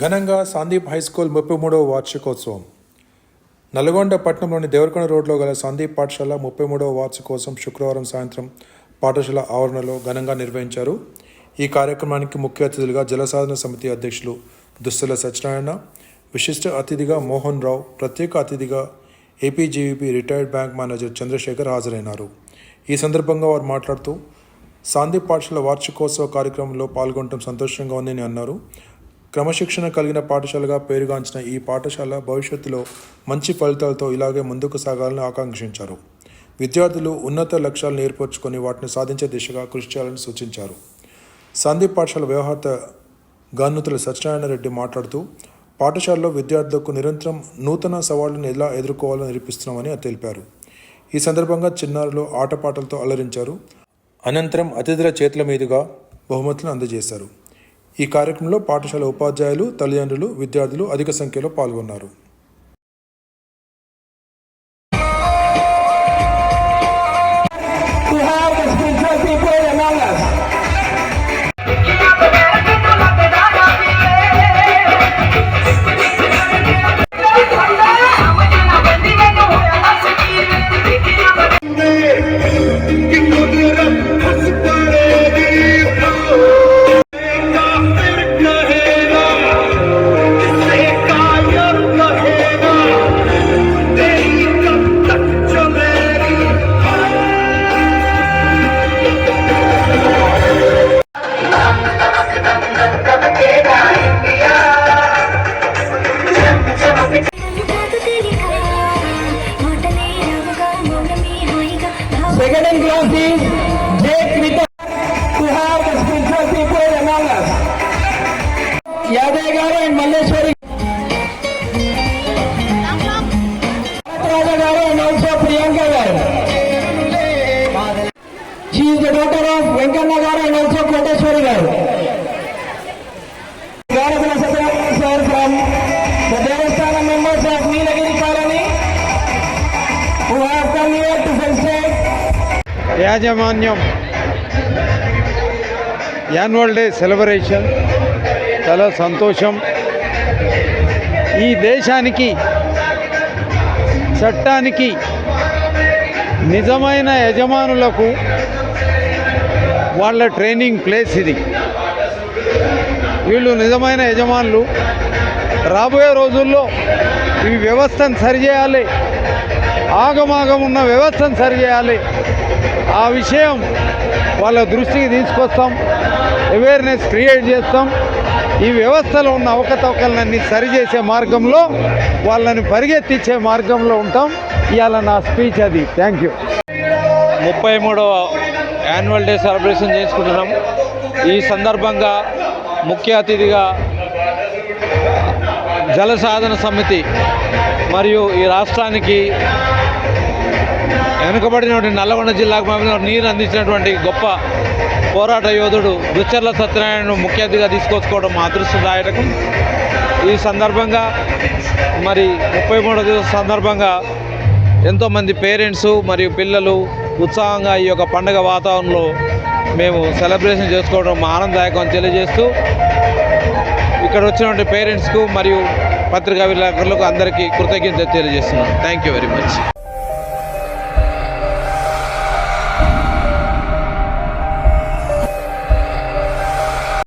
ఘనంగా Sandeep high school ముప్పై మూడవ వార్షికోత్సవం. నల్గొండ పట్టణంలోని దేవరకొండ రోడ్లో గల సందీప్ పాఠశాల ముప్పై మూడవ వార్షికోత్సవం శుక్రవారం సాయంత్రం పాఠశాల ఆవరణలో ఘనంగా నిర్వహించారు. ఈ కార్యక్రమానికి ముఖ్య అతిథులుగా జలసాధన సమితి అధ్యక్షులు దుస్తుల సత్యనారాయణ విశిష్ట అతిథిగా మోహన్ రావు ప్రత్యేక అతిథిగా APGVB retired bank manager Chandrasekhar హాజరైనారు. ఈ సందర్భంగా వారు మాట్లాడుతూ సాందీప్ పాఠశాల వార్షికోత్సవ కార్యక్రమంలో పాల్గొనడం సంతోషంగా ఉందని అన్నారు. క్రమశిక్షణ కలిగిన పాఠశాలగా పేరుగాంచిన ఈ పాఠశాల భవిష్యత్తులో మంచి ఫలితాలతో ఇలాగే ముందుకు సాగాలని ఆకాంక్షించారు. విద్యార్థులు ఉన్నత లక్ష్యాలను ఏర్పరచుకొని వాటిని సాధించే దిశగా కృషి చేయాలని సూచించారు. సందీప్ పాఠశాల వ్యవహార గానుతుల సత్యనారాయణ రెడ్డి మాట్లాడుతూ పాఠశాలలో విద్యార్థులకు నిరంతరం నూతన సవాళ్ళను ఎలా ఎదుర్కోవాలని నేర్పిస్తున్నామని తెలిపారు. ఈ సందర్భంగా చిన్నారులు ఆటపాటలతో అలరించారు. అనంతరం అతిథుల చేతుల మీదుగా బహుమతులను అందజేశారు. ఈ కార్యక్రమంలో పాఠశాల ఉపాధ్యాయులు తల్లిదండ్రులు విద్యార్థులు అధిక సంఖ్యలో పాల్గొన్నారు. యాజమాన్యం. యాన్యువల్ డే సెలబ్రేషన్ చాలా సంతోషం. ఈ దేశానికి చట్టానికి నిజమైన యజమానులకు వాళ్ళ ట్రైనింగ్ ప్లేస్ ఇది. వీళ్ళు నిజమైన యజమానులు. రాబోయే రోజుల్లో ఈ వ్యవస్థను సరిచేయాలి. ఆగమాగం ఉన్న వ్యవస్థను సరిచేయాలి. ఆ విషయం వాళ్ళ దృష్టికి తీసుకొస్తాం. అవేర్నెస్ క్రియేట్ చేస్తాం. ఈ వ్యవస్థలో ఉన్న అవకతవకలన్నీ సరిచేసే మార్గంలో వాళ్ళని పరిగెత్తించే మార్గంలో ఉంటాం. ఇవాళ నా స్పీచ్ అది. థ్యాంక్ యూ ముప్పై మూడవ యాన్యువల్ డే సెలబ్రేషన్ చేసుకుంటున్నాం. ఈ సందర్భంగా ముఖ్య అతిథిగా జల సాధన సమితి మరియు ఈ రాష్ట్రానికి వెనుకబడినటువంటి నల్లగొండ జిల్లాకు నీరు అందించినటువంటి గొప్ప పోరాట యోధుడు దుచ్చర్ల సత్యనారాయణ ముఖ్య అతిథిగా తీసుకొచ్చుకోవడం మా అదృష్టదాయకం. ఈ సందర్భంగా మరి ముప్పై మూడో దివసం సందర్భంగా ఎంతోమంది పేరెంట్స్ మరియు పిల్లలు ఉత్సాహంగా ఈ యొక్క పండుగ వాతావరణంలో మేము సెలబ్రేషన్ చేసుకోవడం మా ఆనందదాయకం తెలియజేస్తూ ఇక్కడ వచ్చినటువంటి పేరెంట్స్కు మరియు పత్రికా విలేకరులకు అందరికీ కృతజ్ఞత తెలియజేస్తున్నాను థ్యాంక్ యూ వెరీ మచ్